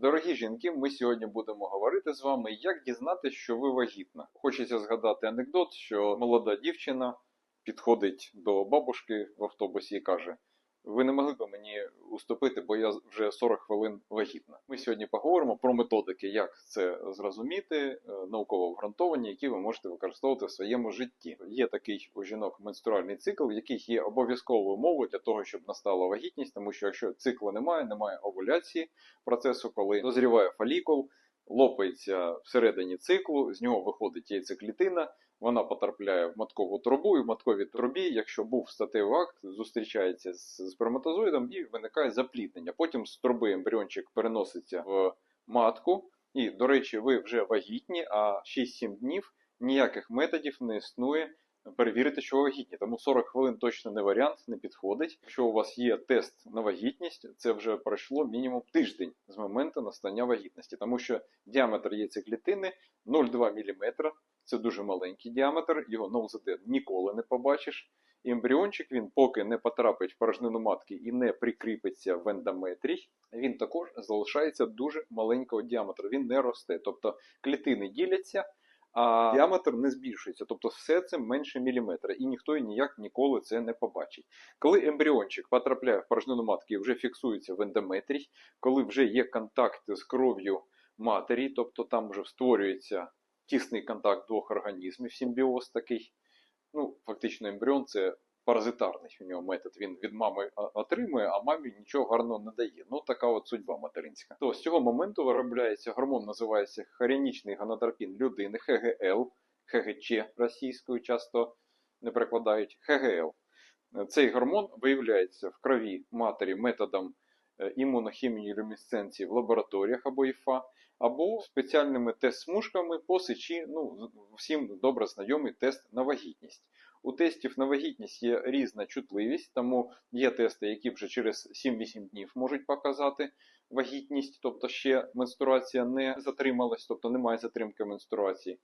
Дорогі жінки, ми сьогодні будемо говорити з вами, як дізнатися, що ви вагітна. Хочеться згадати анекдот, що молода дівчина підходить до бабушки в автобусі і каже: Ви не могли б мені уступити, бо я вже 40 хвилин вагітна. Ми сьогодні поговоримо про методики, як це зрозуміти, е, науково обґрунтовані, які ви можете використовувати в своєму житті. Є такий у жінок менструальний цикл, в яких є обов'язковою умовою для того, щоб настала вагітність, тому що якщо цикла немає, немає овуляції процесу, коли дозріває фолікул, лопається всередині циклу, з нього виходить яйцеклітина, вона потрапляє в маткову трубу, і в матковій трубі, якщо був статевий акт, зустрічається з сперматозоїдом і виникає запліднення. Потім з труби ембріончик переноситься в матку, і, до речі, ви вже вагітні, а 6-7 днів ніяких методів не існує. Перевірити, що вагітні, тому 40 хвилин точно не варіант, не підходить. Якщо у вас є тест на вагітність, це вже пройшло мінімум тиждень з моменту настання вагітності, тому що діаметр яйцеклітини 0,2 мм, це дуже маленький діаметр, його на УЗД ніколи не побачиш. Ембріончик він поки не потрапить в порожнину матки і не прикріпиться в ендометрій, він також залишається дуже маленького діаметру, він не росте. Тобто клітини діляться, а діаметр не збільшується. Тобто все це менше міліметра, і ніхто і ніяк ніколи це не побачить. Коли ембріончик потрапляє в порожнину матки і вже фіксується в ендометрій, коли вже є контакт з кров'ю матері, тобто там вже створюється тісний контакт двох організмів, симбіоз такий. Ну, фактично, ембріон це паразитарний у нього метод. Він від мами отримує, а мамі нічого гарного не дає. Ну, така от судьба материнська. То з цього моменту виробляється гормон, називається хоріонічний гонадотропін людини, ХГЛ, ХГЧ російською часто не перекладають ХГЛ. Цей гормон виявляється в крові матері методом імунохімії люмісценції в лабораторіях або ІФА, або спеціальними тест-смужками по сечі, ну, всім добре знайомий тест на вагітність. У тестів на вагітність є різна чутливість, тому є тести, які вже через 7-8 днів можуть показати вагітність, тобто ще менструація не затрималась, тобто немає затримки менструації.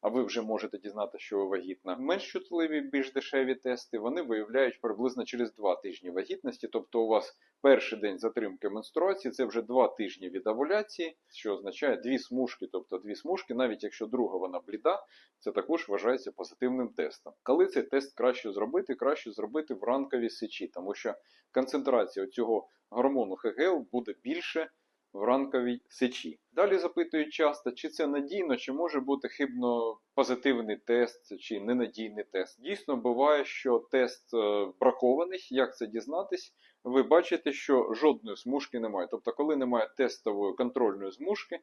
А ви вже можете дізнатися, що ви вагітна. Менш чутливі, більш дешеві тести вони виявляють приблизно через 2 тижні вагітності. Тобто, у вас перший день затримки менструації це вже 2 тижні від овуляції, що означає дві смужки, тобто дві смужки, навіть якщо друга вона бліда, це також вважається позитивним тестом. Коли цей тест краще зробити, краще зробити в ранковій сечі, тому що концентрація цього гормону ХГЛ буде більше в ранковій сечі. Далі запитують часто, чи це надійно, чи може бути хибно позитивний тест, чи ненадійний тест. Дійсно, буває, що тест е, бракований. Як це дізнатись? Ви бачите, що жодної смужки немає. Тобто, коли немає тестової контрольної смужки,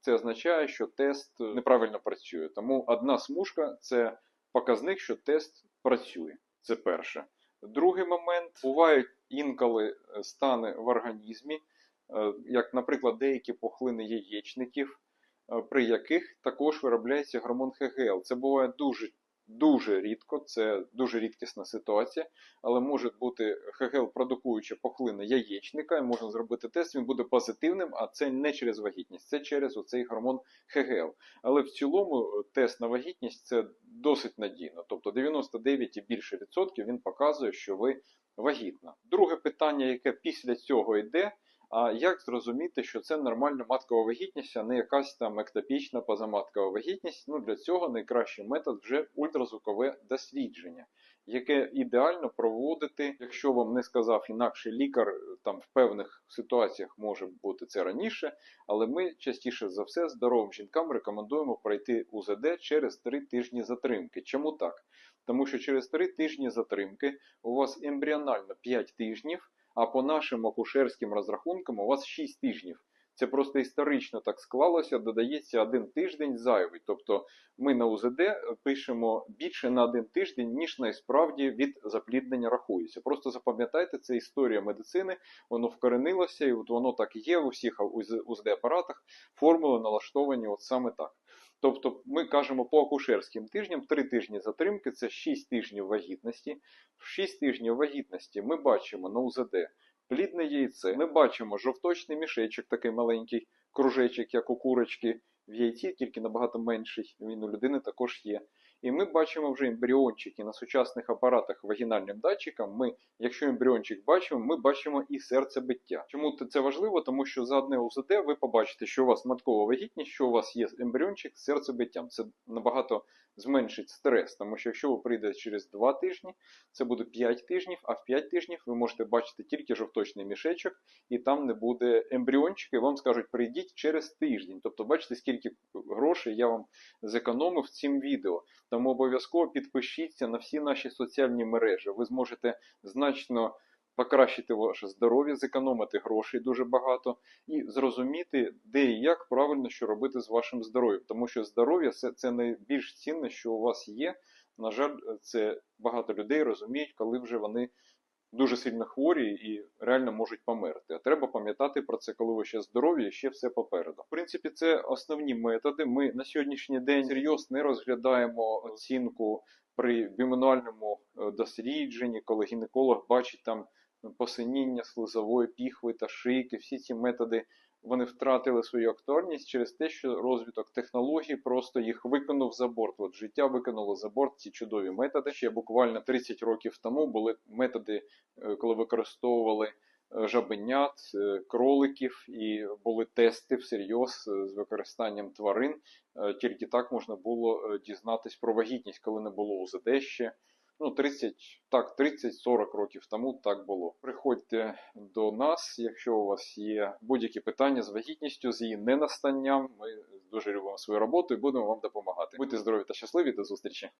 це означає, що тест е, неправильно працює. Тому одна смужка це показник, що тест працює. Це перше. Другий момент бувають інколи е, стани в організмі, як, наприклад, деякі пухлини яєчників, е, при яких також виробляється гормон ХГЛ. Це буває дуже, дуже рідко, це дуже рідкісна ситуація, але може бути ХГЛ продукуюча пухлина яєчника, і можна зробити тест, він буде позитивним, а це не через вагітність, це через оцей гормон ХГЛ. Але в цілому е, тест на вагітність це досить надійно. Тобто 99 і більше відсотків він показує, що ви вагітна. Друге питання, яке після цього йде. А як зрозуміти, що це нормальна маткова вагітність, а не якась там ектопічна позаматкова вагітність? Ну для цього найкращий метод вже ультразвукове дослідження, яке ідеально проводити, якщо вам не сказав інакше лікар, там в певних ситуаціях може бути це раніше, але ми частіше за все здоровим жінкам рекомендуємо пройти УЗД через 3 тижні затримки. Чому так? Тому що через 3 тижні затримки у вас ембріонально 5 тижнів, а по нашим акушерським розрахункам у вас 6 тижнів. Це просто історично так склалося, додається один тиждень зайвий. Тобто ми на УЗД пишемо більше на один тиждень, ніж насправді від запліднення рахується. Просто запам'ятайте, це історія медицини, воно вкоренилося, і от воно так є у всіх УЗД-апаратах. Формули налаштовані от саме так. Тобто ми кажемо по акушерським тижням 3 тижні затримки це 6 тижнів вагітності. В 6 тижнів вагітності ми бачимо на УЗД плідне яйце. Ми бачимо жовточний мішечок, такий маленький кружечок, як у курочки в яйці, тільки набагато менший. Він у людини також є. І ми бачимо вже ембріончики на сучасних апаратах вагінальним датчиком. Ми, якщо ембріончик бачимо, ми бачимо і серцебиття. Чому це важливо? Тому що за одне УЗД ви побачите, що у вас маткова вагітність, що у вас є ембріончик з серцебиттям. Це набагато зменшить стрес, тому що якщо ви прийдете через 2 тижні, це буде 5 тижнів, а в 5 тижнів ви можете бачити тільки жовточний мішечок, і там не буде ембріончика, і вам скажуть, прийдіть через тиждень. Тобто, бачите, скільки грошей я вам зекономив цим відео. Тому обов'язково підпишіться на всі наші соціальні мережі. Ви зможете значно покращити ваше здоров'я, зекономити грошей дуже багато і зрозуміти, де і як правильно що робити з вашим здоров'ям. Тому що здоров'я це, це найбільш цінне, що у вас є. На жаль, це багато людей розуміють, коли вже вони дуже сильно хворі і реально можуть померти. А треба пам'ятати про це, коли ви ще здорові, ще все попереду. В принципі, це основні методи. Ми на сьогоднішній день серйозно не розглядаємо оцінку при бімануальному е, дослідженні, коли гінеколог бачить там посиніння слизової піхви та шийки. Всі ці методи вони втратили свою актуальність через те, що розвиток технологій просто їх викинув за борт. От життя викинуло за борт ці чудові методи. Ще буквально 30 років тому були методи, е, коли використовували е, жабенят, е, кроликів, і були тести всерйоз з використанням тварин. Тільки так можна було дізнатись про вагітність, коли не було УЗД ще. Ну, 30, так, 30-40 років тому так було. Приходьте до нас, якщо у вас є будь-які питання з вагітністю, з її ненастанням. Ми дуже любимо свою роботу і будемо вам допомагати. Будьте здорові та щасливі, до зустрічі!